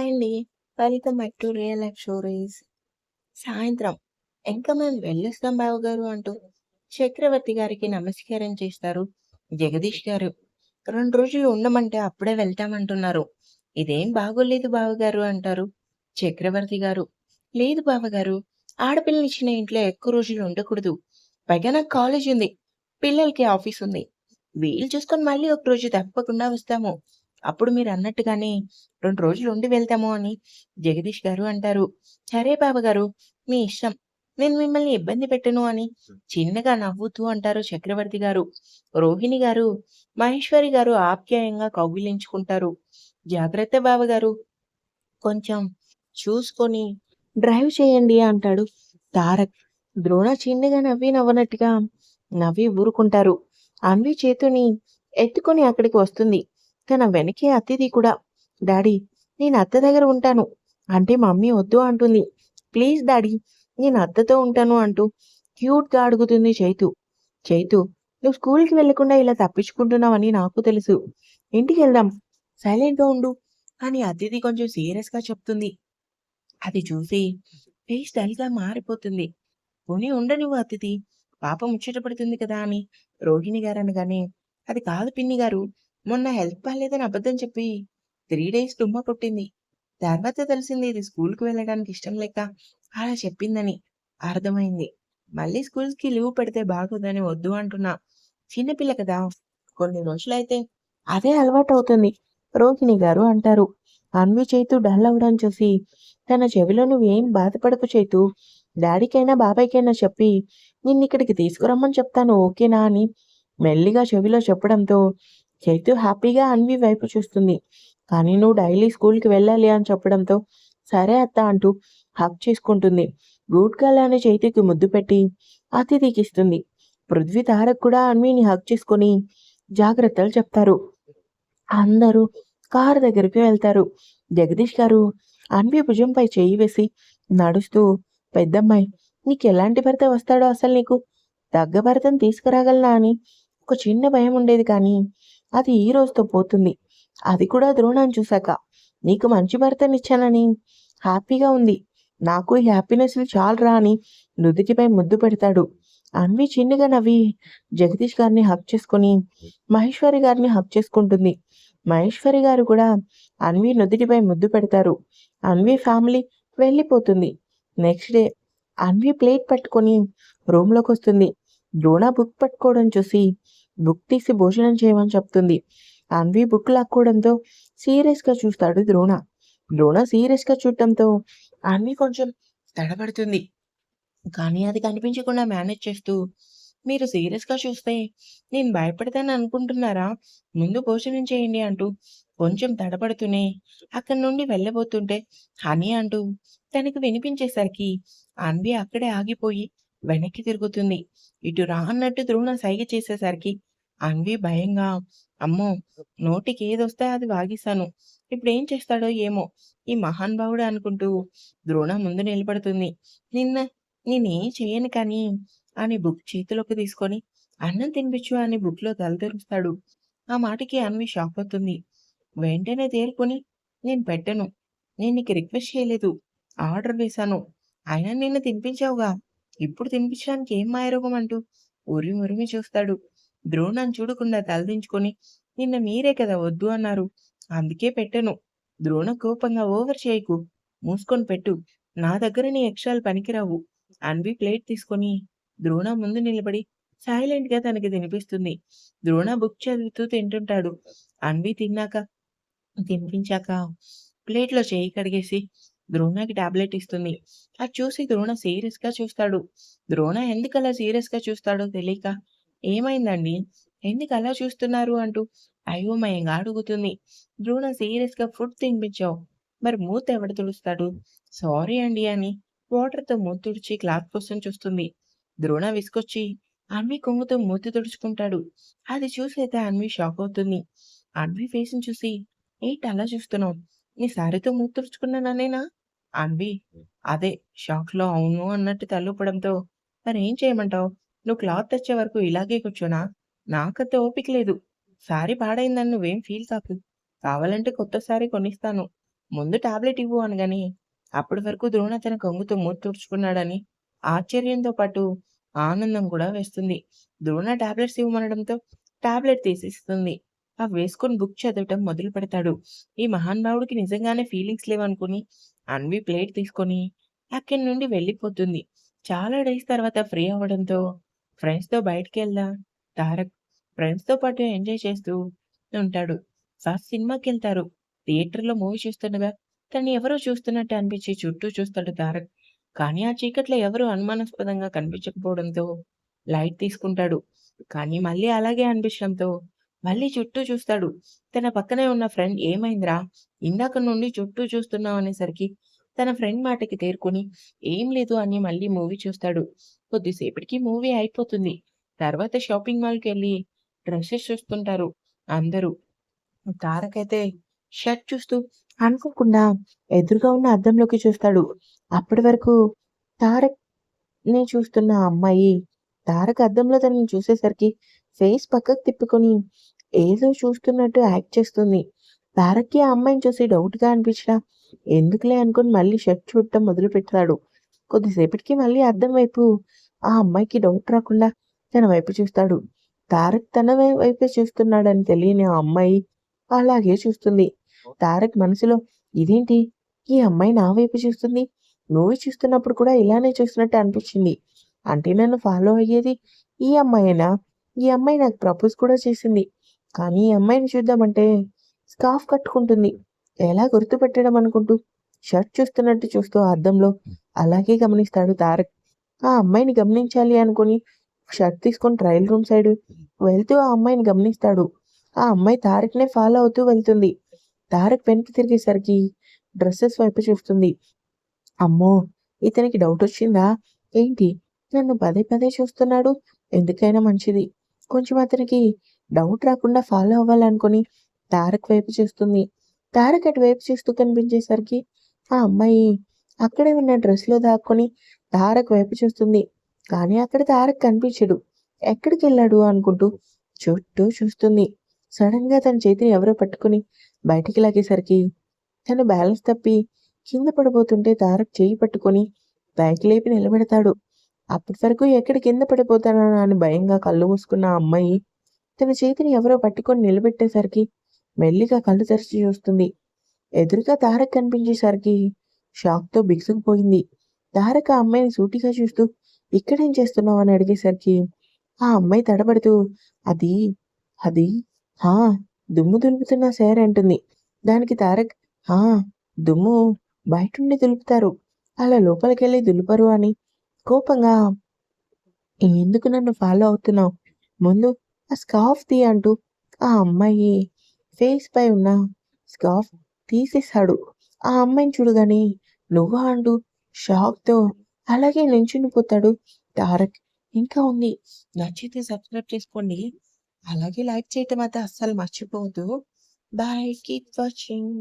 Hi అండి. Welcome back to real life stories. సాయంత్రం ఇంకా మేము వెళ్ళొస్తాం బావగారు అంటూ చక్రవర్తి గారికి నమస్కారం చేస్తారు జగదీష్ గారు. రెండు రోజులు ఉండమంటే అప్పుడే వెళ్తామంటున్నారు. ఇదేం బాగోలేదు బావగారు అంటారు చక్రవర్తి గారు. లేదు బావగారు ఆడపిల్లనిచ్చిన ఇంట్లో ఎక్కువ రోజులు ఉండకూడదు. పైగా నాకు కాలేజ్ ఉంది. పిల్లలకి ఆఫీస్ ఉంది. వీలు చూసుకొని మళ్ళీ ఒక రోజు తప్పకుండా వస్తాము. అప్పుడు మీరు అన్నట్టుగానే రెండు రోజులు ఉండి వెళ్తాము అని జగదీష్ గారు అంటారు. సరే బావగారు మీ ఇష్టం. నేను మిమ్మల్ని ఇబ్బంది పెట్టను అని చిన్నగా నవ్వుతూ అంటారు చక్రవర్తి గారు. రోహిణి గారు, మహేశ్వరి గారు ఆప్యాయంగా కౌగిలించుకుంటారు. జాగ్రత్త బావగారు. కొంచెం చూసుకొని డ్రైవ్ చేయండి అంటాడు తారక్. ద్రోణ చిన్నగా నవ్వి నవ్వనట్టుగా నవ్వి ఊరుకుంటారు. అన్వి చేతుని ఎత్తుకొని అక్కడికి వస్తుంది. తన వెనకే అతిథి కూడా. డాడీ నేను అత్త దగ్గర ఉంటాను. అంటే మమ్మీ వద్దు అంటుంది. ప్లీజ్ డాడీ నేను అత్తతో ఉంటాను అంటూ క్యూట్‌గా అడుగుతుంది చైతు. చైతు నువ్వు స్కూల్‌కి వెళ్ళకుండా ఇలా తప్పించుకుంటున్నావని నాకు తెలుసు. ఇంటికెళ్దాం. సైలెంట్‌గా ఉండు అని అతిథి కొంచెం సీరియస్‌గా చెప్తుంది. అది చూసి ఫేస్ డల్‌గా మారిపోతుంది. పోనీ ఉండనివ్వు అతిథి. పాప ముచ్చట పడుతుంది కదా అని రోహిణి గారు అనగానే అది కాదు పిన్ని గారు. మొన్న హెల్త్ బాగాలేదని అబద్ధం చెప్పి త్రీ డేస్ డుమ్మా కొట్టింది. తర్వాత తెలిసింది ఇది స్కూల్‌కి వెళ్ళడానికి ఇష్టం లేక అలా చెప్పిందని. అర్థమైంది. మళ్ళీ స్కూల్స్‌కి లీవ్ పెడితే బాగోదని వద్దు అంటున్నా. చిన్నపిల్ల కదా! కొన్ని రోజులైతే అదే అలవాటు అవుతుంది రోహిణి గారు అంటారు. అన్వి చేతు డల్ అవ్వడం చూసి తన చెవిలో నువ్వేం బాధపడకు చేతు డాడీకైనా బాబాయ్‌కైనా చెప్పి నిన్నిక్కడికి తీసుకురమ్మని చెప్తాను ఓకేనా అని మెల్లిగా చెవిలో చెప్పడంతో చైతు హ్యాపీగా అన్వి వైపు చూస్తుంది. కానీ నువ్వు డైలీ స్కూల్‌కి వెళ్ళాలి అని చెప్పడంతో సరే అత్త అంటూ హక్ చేసుకుంటుంది. గుడ్ గర్ల్ అనే చైతుకి ముద్దు పెట్టి అతిథికిస్తుంది. పృథ్వీ, తారక్ కూడా అన్విని హక్ చేసుకొని జాగ్రత్తలు చెప్తారు. అందరూ కారు దగ్గరికి వెళ్తారు. జగదీష్ గారు అన్వి భుజంపై చేయి వేసి నడుస్తూ పెద్దమ్మాయి నీకెలాంటి భర్త వస్తాడో అసలు నీకు? తగ్గ భర్తను తీసుకురాగలనా అని ఒక చిన్న భయం ఉండేది కానీ అది ఈ రోజుతో పోతుంది. అది కూడా ద్రోణాన్ని చూశాక. నీకు మంచి భర్తనిచ్చానని హ్యాపీగా ఉంది. నాకు ఈ హ్యాపీనెస్‌లు చాలురా అని నుదుటిపై ముద్దు పెడతాడు. అన్వి చిన్నగా నవ్వి జగదీష్ గారిని హక్ చేసుకొని మహేశ్వరి గారిని హక్ చేసుకుంటుంది. మహేశ్వరి గారు కూడా అన్వి నుదుటిపై ముద్దు పెడతారు. అన్వి ఫ్యామిలీ వెళ్ళిపోతుంది. నెక్స్ట్ డే అన్వి ప్లేట్ పట్టుకొని రూమ్లోకి వస్తుంది ద్రోణ బుక్ పట్టుకోవడం చూసి బుక్ తీసి భోజనం చేయమని చెప్తుంది. అన్వి బుక్ లాక్కోవడంతో సీరియస్‌గా చూస్తాడు ద్రోణ. ద్రోణ సీరియస్‌గా చూడటంతో అన్వి కొంచెం తడబడుతుంది. కానీ అది కనిపించకుండా మేనేజ్ చేస్తూ మీరు సీరియస్‌గా చూస్తే నేను భయపడతాను అనుకుంటున్నారా? ముందు భోజనం చేయండి అంటూ కొంచెం తడబడుతూనే అక్కడి నుండి వెళ్ళబోతుంటే హనీ అంటూ తనకు వినిపించేసరికి అన్వి అక్కడే ఆగిపోయి వెనక్కి తిరుగుతుంది. ఇటు రా అన్నట్టు ద్రోణ సైగ చేసేసరికి అన్వి భయంగా అమ్మో! నోటికి ఏదొస్తే అది వాగేశాను. ఇప్పుడేం చేస్తాడో ఏమో ఈ మహానుభావుడు అనుకుంటూ ద్రోణ ముందు నిలబడుతుంది. నిన్న నేనేం చేయను కానీ అని బుక్ చేతిలోకి తీసుకొని అన్నం తినిపించు అని బుక్‌లో తల తెరుస్తాడు. ఆ మాటకి అన్వి షాక్ అవుతుంది. వెంటనే తేరుకొని నేను పెట్టను. నేను నీకు రిక్వెస్ట్ చేయలేదు. ఆర్డర్ వేశాను. అయినా నిన్ను తినిపించావుగా. ఇప్పుడు తినిపించడానికి ఏం మాయరోగం అంటూ ఉరిమి ఉరిమి చూస్తాడు. ద్రోణం చూడకుండా తలదించుకొని నిన్న మీరే కదా వద్దు అన్నారు. అందుకే పెట్టను. ద్రోణ కోపంగా ఓవర్ చేయకు. మూసుకొని పెట్టు. నా దగ్గర నీ ఎక్స్ట్రాలు పనికిరావు. అన్వి ప్లేట్ తీసుకొని ద్రోణ ముందు నిలబడి సైలెంట్‌గా తనకి తినిపిస్తుంది. ద్రోణ బుక్ చదువుతూ తింటుంటాడు. అన్వి తిన్నాక తినిపించాక ప్లేట్‌లో చేయి కడిగేసి ద్రోణకి టాబ్లెట్ ఇస్తుంది. అది చూసి ద్రోణ సీరియస్‌గా చూస్తాడు. ద్రోణ ఎందుకలా సీరియస్‌గా చూస్తాడో తెలియక ఏమైందండి? అలా చూస్తున్నారు? అంటూ అయోమయంగా అడుగుతుంది. ద్రోణ సీరియస్‌గా ఫుడ్ తినిపించావు. మరి మూత ఎవడు తుడుస్తాడు? సారీ అండి అని వాటర్‌తో మూతి తుడిచి క్లాత్ కోసం చూస్తుంది. ద్రోణ విసుకొచ్చి అన్వి కొంగుతో మూతి తుడుచుకుంటాడు. అది చూసైతే అన్వి షాక్ అవుతుంది. అన్వి ఫేస్‌ని చూసి ఏంటి అలా చూస్తున్నావు? నీ సారీతో మూతి తుడుచుకున్నాననేనా? అన్వి అదే షాక్‌లో అవును అన్నట్టు తలూపడంతో మరేం చేయమంటావు? నువ్వు క్లాత్ తెచ్చే వరకు ఇలాగే కూర్చోనా? నాకంత ఓపిక లేదు. సారీ పాడైందని నువ్వేం ఫీల్ కాకు. కావాలంటే కొత్త సారీ కొనిస్తాను. ముందు టాబ్లెట్ ఇవ్వు అనగానే అప్పటి వరకు ద్రోణ తన కొంగుతో మూతి తుడుచుకున్నాడని ఆశ్చర్యంతో పాటు ఆనందం కూడా వేస్తుంది. ద్రోణ టాబ్లెట్స్ ఇవ్వమనడంతో టాబ్లెట్ తీసిస్తుంది. అవి వేసుకొని బుక్ చదవటం మొదలు పెడతాడు. ఈ మహానుభావుడికి నిజంగానే ఫీలింగ్స్ లేవనుకుని అన్వి ప్లేట్ తీసుకొని అక్కడి నుండి వెళ్ళిపోతుంది. చాలా డేస్ తర్వాత ఫ్రీ అవ్వడంతో ఫ్రెండ్స్‌తో బయటికెళ్దాం తారక్ ఫ్రెండ్స్‌తో పాటు ఎంజాయ్ చేస్తూ ఉంటాడు. సార్ సినిమాకి వెళ్తారు థియేటర్‌లో మూవీ చూస్తుండగా తను ఎవరో చూస్తున్నట్టు అనిపించి చుట్టూ చూస్తాడు తారక్. కానీ ఆ చీకట్లో ఎవరు అనుమానాస్పదంగా కనిపించకపోవడంతో లైట్ తీసుకుంటాడు. కానీ మళ్ళీ అలాగే అనిపించడంతో మళ్ళీ చుట్టూ చూస్తాడు. తన పక్కనే ఉన్న ఫ్రెండ్ "ఏమైందిరా? ఇందాక నుండి చుట్టూ చూస్తున్నావు" అనేసరికి తన ఫ్రెండ్ మాటకి తేరుకొని "ఏం లేదు" అని మళ్ళీ మూవీ చూస్తాడు. కొద్దిసేపటికి మూవీ అయిపోతుంది. తర్వాత షాపింగ్ మాల్‌కెళ్ళి డ్రెస్సెస్ చూస్తుంటారు అందరూ. తారక్ అయితే షర్ట్ చూస్తూ అనుకోకుండా ఎదురుగా ఉన్న అద్దంలోకి చూస్తాడు. అప్పటి వరకు తారక్‌ని చూస్తున్న అమ్మాయి తారక్ అద్దంలో తనని చూసేసరికి ఫేస్ పక్కకు తిప్పుకొని ఏదో చూస్తున్నట్టు యాక్ట్ చేస్తుంది. తారక్‌కి ఆ అమ్మాయిని చూసి డౌట్‌గా అనిపించిన ఎందుకులే అనుకుని మళ్ళీ షర్ట్ చూడటం మొదలు పెట్టాడు కొద్దిసేపటికి మళ్ళీ అద్దం వైపు ఆ అమ్మాయికి డౌట్ రాకుండా తన వైపు చూస్తాడు. తారక్ తన వైపే చూస్తున్నాడని తెలియని ఆ అమ్మాయి అలాగే చూస్తుంది. తారక్ మనసులో ఇదేంటి? ఈ అమ్మాయి నా వైపు చూస్తుంది. మూవీ చూస్తున్నప్పుడు కూడా ఇలానే చూస్తున్నట్టు అనిపించింది. అంటే నన్ను ఫాలో అయ్యేది ఈ అమ్మాయినా ఈ అమ్మాయి నాకు ప్రపోజ్ కూడా చేసింది. కానీ ఈ అమ్మాయిని చూద్దామంటే స్కార్ఫ్ కట్టుకుంటుంది. ఎలా గుర్తుపెట్టడం అనుకుంటూ షర్ట్ చూస్తున్నట్టు చూస్తూ అద్దంలో అలాగే గమనిస్తాడు తారక్. ఆ అమ్మాయిని గమనించాలి అనుకుని షర్ట్ తీసుకొని ట్రయల్ రూమ్ సైడ్ వెళ్తూ ఆ అమ్మాయిని గమనిస్తాడు. ఆ అమ్మాయి తారక్‌నే ఫాలో అవుతూ వెళ్తుంది. తారక్ వెనక్కి తిరిగేసరికి డ్రెస్సెస్ వైపు చూస్తుంది. అమ్మో! ఇతనికి డౌట్ వచ్చిందా ఏంటి నన్ను పదే పదే చూస్తున్నాడు? ఎందుకైనా మంచిది. కొంచెం అతనికి డౌట్ రాకుండా ఫాలో అవ్వాలనుకుని తారక్ వైపు చూస్తుంది. తారక్ అటు వైపు చూస్తూ కనిపించేసరికి ఆ అమ్మాయి అక్కడే ఉన్న డ్రెస్‌లో దాక్కొని తారక్ వైపు చూస్తుంది. కానీ అక్కడ తారక్ కనిపించడు. ఎక్కడికి వెళ్ళాడు అనుకుంటూ చుట్టూ చూస్తుంది. సడన్గా తన చేతిని ఎవరో పట్టుకొని బయటికి లాగేసరికి తను బ్యాలెన్స్ తప్పి కింద పడిపోతుంటే తారక్ చేయి పట్టుకొని పైకి లేపి నిలబెడతాడు. అప్పటి వరకు ఎక్కడ కింద పడిపోతానోనా అని భయంగా కళ్ళు మూసుకున్న అమ్మాయి తన చేతిని ఎవరో పట్టుకొని నిలబెట్టేసరికి మెల్లిగా కళ్ళు తెరిచి చూస్తుంది. ఎదురుగా తారక్ కనిపించేసరికి షాక్‌తో బిగుసుకుపోయింది. తారక్ ఆ అమ్మాయిని సూటిగా చూస్తూ ఇక్కడేం చేస్తున్నావు అని అడిగేసరికి ఆ అమ్మాయి తడబడుతూ అది అది హా! దుమ్ము దులుపుతున్నా సార్ అంటుంది. దానికి తారక్ హా! దుమ్ము బయటుండి దులుపుతారు. అలా లోపలికెళ్ళి దులుపరు అని కోపంగా ఎందుకు నన్ను ఫాలో అవుతున్నావు? ముందు ఆ స్కార్ఫ్ తీ అంటూ ఆ అమ్మాయి ఫేస్ పై ఉన్న స్కార్ఫ్ తీసేశాడు. ఆ అమ్మాయిని చూడగానే నువ్వా అంటూ షాక్‌తో అలాగే నించుండిపోతాడు తారక్. ఇంకా ఉంది. నచ్చితే సబ్స్క్రైబ్ చేసుకోండి. అలాగే లైక్ చేయటం అయితే అస్సలు మర్చిపోవద్దు. బై. Keep watching.